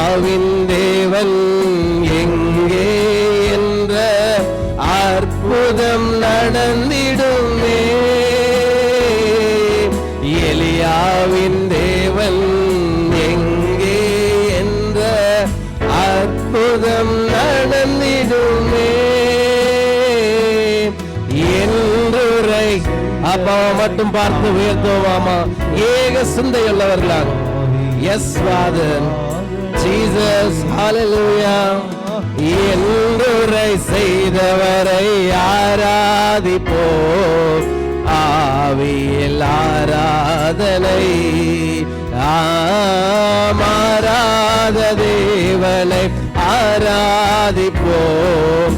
ஆவின் தேவன் எங்கே என்ற அற்புதம் நடந்திடுமே. எலியாவின் தேவன் எங்கே என்ற அற்புதம் நடந்திடுமே. என்றுரை. அப்பாவை மட்டும் பார்த்து உயர்த்துவோமாமா. ஏக சிந்தையுள்ளவர்களாக. எஸ் ஃபாதர் ஜீசஸ் ஹalleluya என்றுரை செய்தவரை ஆராதிப்போ. ஆவியில் ஆராதனை. ஆமாராத தேவனை ஆராதிப்போம்.